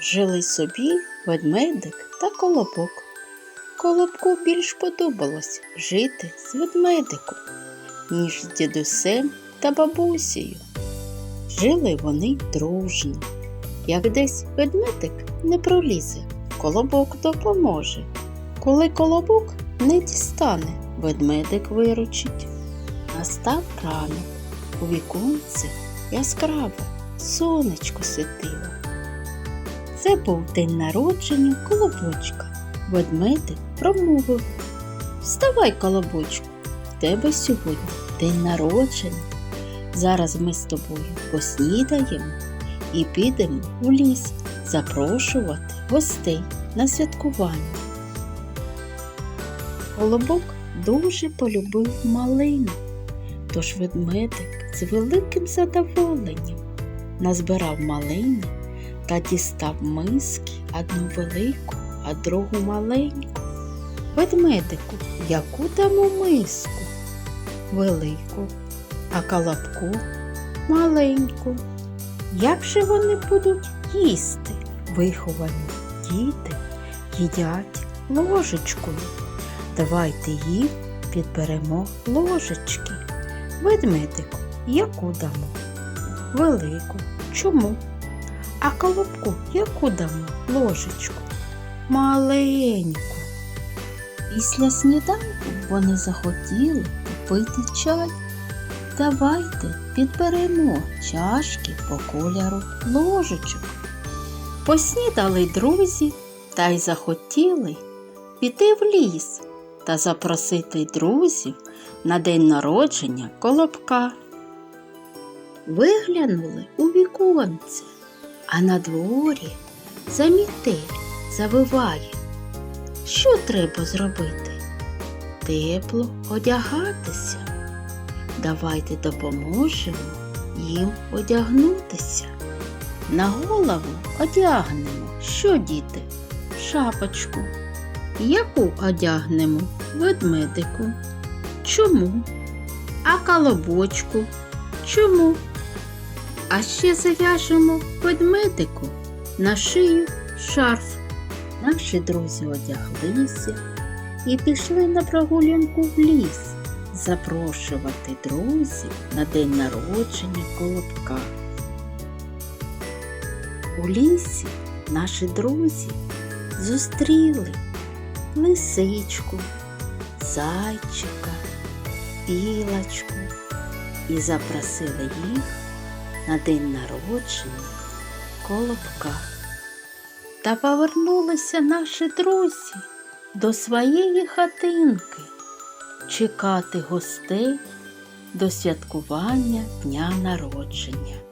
Жили собі ведмедик та колобок. Колобку більш подобалось жити з ведмедиком, ніж з дідусем та бабусею. Жили вони дружно. Як десь ведмедик не пролізе, колобок допоможе. Коли колобок не дістане, ведмедик виручить. Настав ранок, у віконце яскраве сонечко світило. Це був день народження колобочка. Ведмедик промовив Вставай, колобочку, в тебе сьогодні день народження. Зараз ми з тобою поснідаємо і підемо у ліс запрошувати гостей на святкування. Колобок дуже полюбив малину, тож ведмедик з великим задоволенням назбирав малини та дістав миски одну велику, а другу маленьку. Ведмедику, яку дамо миску? Велику, а колобку маленьку. Як же вони будуть їсти? Виховані діти їдять ложечкою. Давайте їм підберемо ложечки. Ведмедику, яку дамо? Велику. Чому? А колобку яку дамо ложечку? Маленьку. Після сніданку вони захотіли попити чай. Давайте підберемо чашки по кольору ложечок. Поснідали друзі та й захотіли піти в ліс та запросити друзів на день народження колобка. Виглянули у віконце, а на дворі замітель завиває. Що треба зробити? Тепло одягатися. Давайте допоможемо їм одягнутися. На голову одягнемо. Що, діти? Шапочку. Яку одягнемо? Ведмедику. Чому? А колобочку? Чому? А ще зав'яжемо ведмедику на шию шарф. Наші друзі одяглися і пішли на прогулянку в ліс запрошувати друзів на день народження колобка. У лісі наші друзі зустріли лисичку, зайчика, білочку і запросили їх на день народження колобка. Та повернулися наші друзі до своєї хатинки чекати гостей до святкування дня народження.